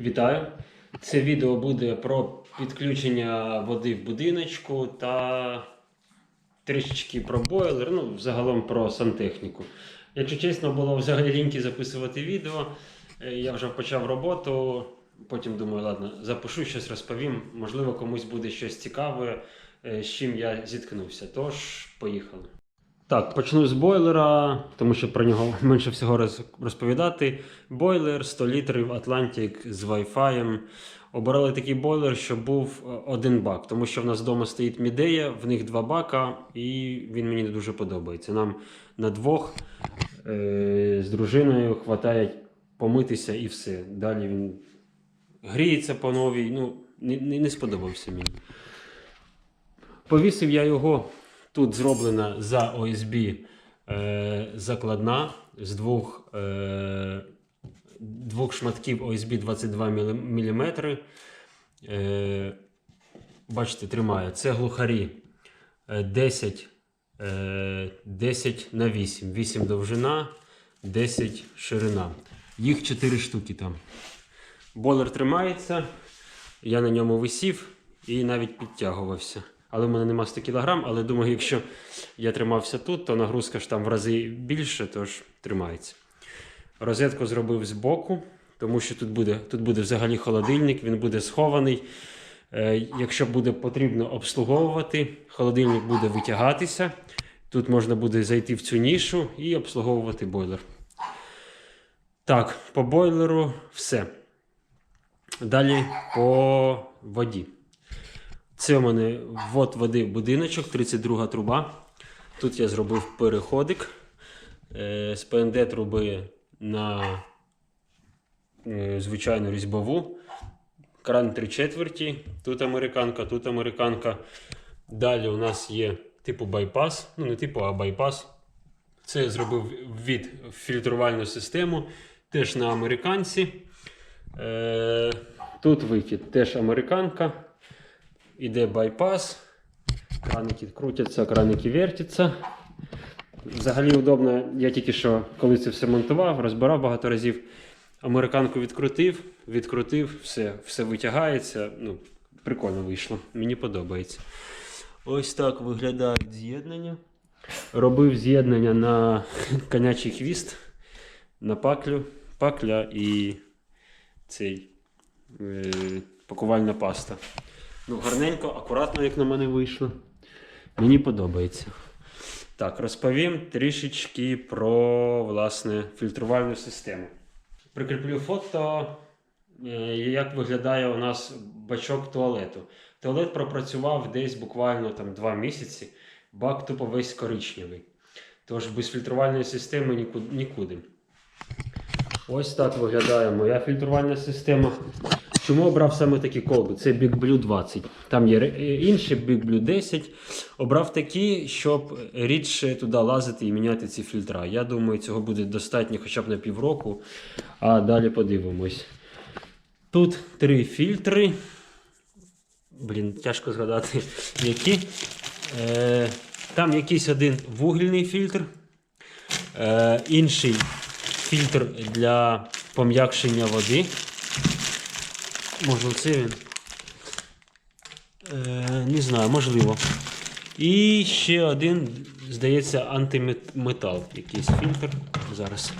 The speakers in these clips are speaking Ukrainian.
Вітаю! Це відео буде про підключення води в будиночку та трішечки про бойлер, ну, загалом про сантехніку. Якщо чесно, було взагалі ліньки записувати відео. Е, Я вже почав роботу, потім думаю, ладно, запишу щось розповім. Можливо, комусь буде щось цікаве, е, з чим я зіткнувся. Тож, поїхали. Так, почну з бойлера, тому що про нього менше всього розповідати. Бойлер 100 літрів Atlantic з Wi-Fi. Обирали такий бойлер, щоб був е, один бак, тому що в нас вдома стоїть мідея, в них два бака, і він мені не дуже подобається. Нам на двох е- з дружиною вистачає помитися і все. Далі він гріється по новій. Ну, не, не сподобався мені. Повісив я його. Тут зроблена за ОСБ е, закладна з двох, е, двох шматків ОСБ 22 мм. Е, бачите, тримає. Це глухарі е, 10, е, 10 на 8. 8 довжина, 10 ширина. Їх 4 штуки там. Бойлер тримається. Я на ньому висів і навіть підтягувався. Але в мене нема 100 кг, але думаю, якщо я тримався тут, то нагрузка ж там в рази більше, тож тримається. Розетку зробив збоку, тому що тут буде, тут буде взагалі холодильник, він буде схований. Е, якщо буде потрібно обслуговувати, холодильник буде витягатися. Тут можна буде зайти в цю нішу і обслуговувати бойлер. Так, по бойлеру все. Далі по воді. Це у мене ввод води в будиночок, 32 труба. Тут я зробив переходик е, з ПНД труби на е, звичайну різьбову. Кран 3 четверті. Тут американка, тут американка. Далі у нас є типу байпас. Ну, не типу, а байпас. Це я зробив від фільтрувальну систему. Теж на американці. Е, тут вихід теж американка. Іде байпас. Краники крутяться, краники вертяться. Взагалі удобно, я тільки що, коли це все монтував, розбирав багато разів. Американку відкрутив, відкрутив, все, все витягається. Ну, прикольно вийшло. Мені подобається. Ось так виглядають з'єднання. Робив з'єднання на конячий хвіст, на паклю, пакля і цей е, пакувальна паста. Ну, гарненько, акуратно, як на мене вийшло. Мені подобається. Так, розповім трішечки про власне фільтрувальну систему. Прикріплю фото, е, як виглядає у нас бачок туалету. Туалет пропрацював десь буквально там 2 місяці, бак тупо весь коричневий. Тож без фільтрувальної системи нікуди. Ось так виглядає моя фільтрувальна система. Чому обрав саме такі колби? Це Big Blue 20. Там є ре- інші Big Blue 10. Обрав такі, щоб рідше туди лазити і міняти ці фільтра. Я думаю, цього буде достатньо хоча б на півроку, а далі подивимось. Тут три фільтри. Блін, тяжко згадати, які. Е, там якийсь один вугільний фільтр, е, інший фільтр для пом'якшення води. Може, це він? Е, не знаю, можливо. І ще один, здається, антиметал. Якийсь фільтр. Зараз.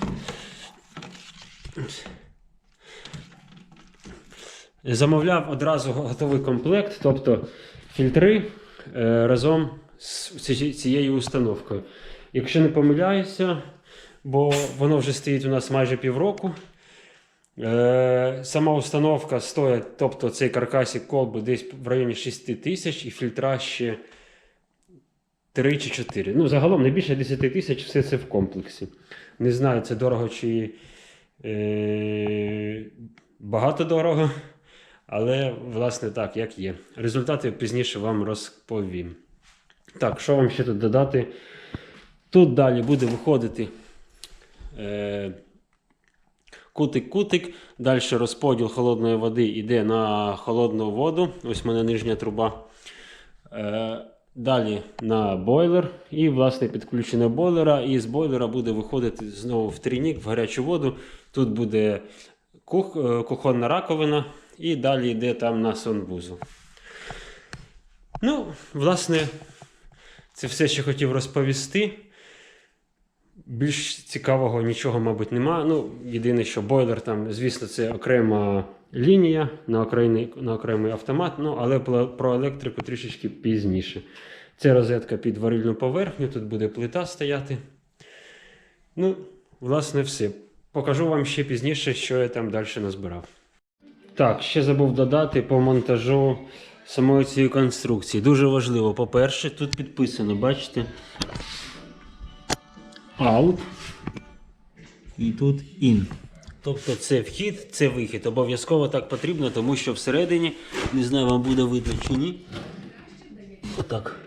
Замовляв одразу готовий комплект, тобто фільтри е, разом з цією установкою. Якщо не помиляюся, бо воно вже стоїть у нас майже півроку. Е, сама установка стоїть, тобто цей каркасик колби десь в районі 6 тисяч і фільтра ще 3 чи 4. Ну, загалом не більше 10 тисяч все це в комплексі. Не знаю, це дорого чи е, багато дорого, але власне так, як є. Результати пізніше вам розповім. Так, що вам ще тут додати? Тут далі буде виходити. Е, Кутик-кутик. Далі розподіл холодної води йде на холодну воду. Ось в мене нижня труба. Е, Далі на бойлер. І, власне, підключення бойлера. І з бойлера буде виходити знову в трійник, в гарячу воду. Тут буде кух, е, кухонна раковина і далі йде там на сонвузол. Ну, власне, це все, що хотів розповісти. Більш цікавого нічого, мабуть, нема. Ну, єдине, що бойлер там, звісно, це окрема лінія на окремий, на окремий автомат, ну, але про електрику трішечки пізніше. Це розетка під варильну поверхню, тут буде плита стояти. Ну, власне, все. Покажу вам ще пізніше, що я там далі назбирав. Так, ще забув додати по монтажу самої цієї конструкції. Дуже важливо. По-перше, тут підписано, бачите? Out. І тут in. Тобто це вхід, це вихід. Обов'язково так потрібно, тому що всередині, не знаю, вам буде видно чи ні. Отак.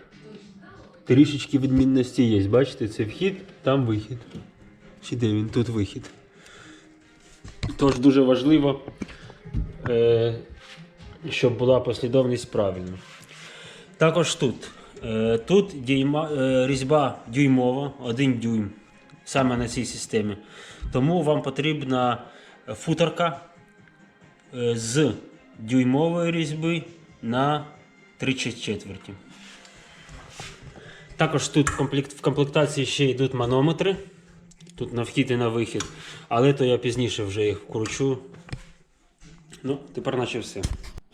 Трішечки відмінності є. Бачите, це вхід, там вихід. Чи де він? Тут вихід. Тож дуже важливо, е, щоб була послідовність правильна. Також тут. Е, тут дюйма, е, різьба дюймова, один дюйм, саме на цій системі. Тому вам потрібна футерка е, з дюймової різьби на 3 четверті. Також тут в, комплект, в комплектації ще йдуть манометри. Тут на вхід і на вихід. Але то я пізніше вже їх вкручу. Ну, тепер наче все.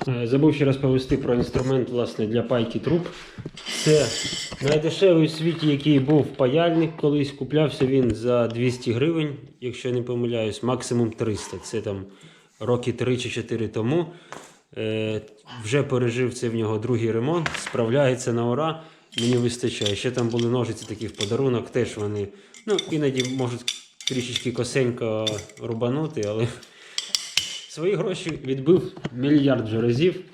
Е, Забув ще розповісти про інструмент власне, для пайки труб. Це найдешевий у світі, який був паяльник колись. Куплявся він за 200 гривень, якщо я не помиляюсь, максимум 300. Це там роки 3 чи 4 тому. Е, вже пережив це в нього другий ремонт, справляється на ура. Мені вистачає. Ще там були ножиці такі в подарунок, теж вони ну, іноді можуть трішечки косенько рубанути, але свої гроші відбив мільярд же разів.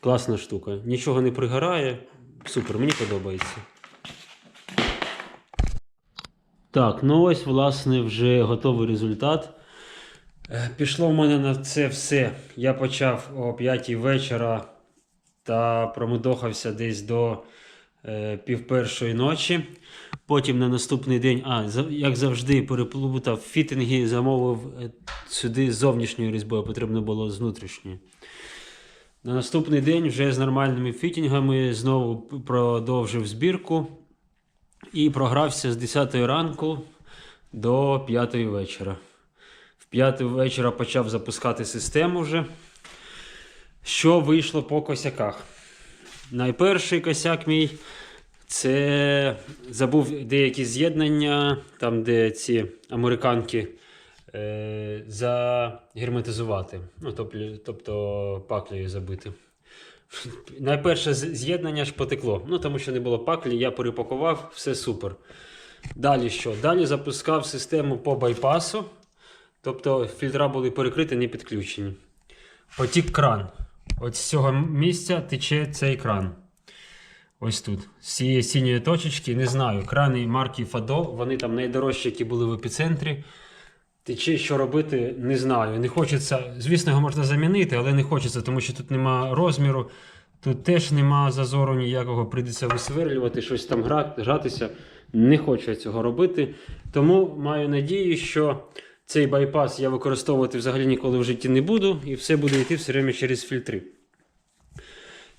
Класна штука. Нічого не пригорає. Супер, мені подобається. Так, ну ось, власне, вже готовий результат. Е, Пішло в мене на це все. Я почав о 5 вечора та промудохався десь до е, пів ночі. Потім на наступний день, а, як завжди, переплутав фітинги, замовив е, сюди з зовнішньою різьбою, потрібно було з внутрішньої. На наступний день вже з нормальними фітінгами знову продовжив збірку і програвся з 10 ранку до 5 вечора. В 5 вечора почав запускати систему вже. Що вийшло по косяках? Найперший косяк мій це забув деякі з'єднання, там, де ці американки е, загерметизувати. Ну, тобто, паклею забити. Найперше з'єднання ж потекло. Ну, тому що не було паклі, я перепакував, все супер. Далі що? Далі запускав систему по байпасу. Тобто фільтра були перекриті, не підключені. Потік кран. От з цього місця тече цей кран. Ось тут. З цієї синьої точечки, не знаю, крани марки Фадо, вони там найдорожчі, які були в епіцентрі. Тече, що робити, не знаю. Не хочеться, звісно, його можна замінити, але не хочеться, тому що тут нема розміру, тут теж нема зазору ніякого, прийдеться висверлювати, щось там гратися. Не хочу я цього робити. Тому маю надію, що цей байпас я використовувати взагалі ніколи в житті не буду, і все буде йти все время через фільтри.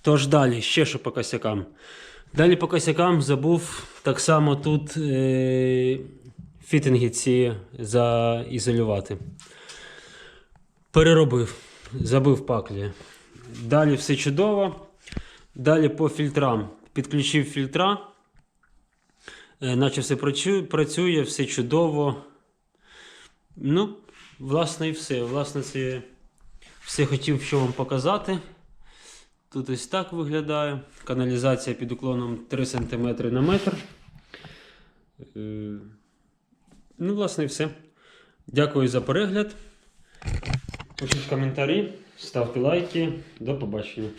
Тож далі, ще що по косякам. Далі по косякам забув так само тут е, фітинги ці заізолювати. Переробив, забив паклі. Далі все чудово. Далі по фільтрам. Підключив фільтра. Е, наче все працює, працює, все чудово. Ну, власне, і все. Власне, це все хотів що вам показати. Тут ось так виглядає. Каналізація під уклоном 3 см на метр. Ну, власне, і все. Дякую за перегляд. Пишіть коментарі, ставте лайки. До побачення.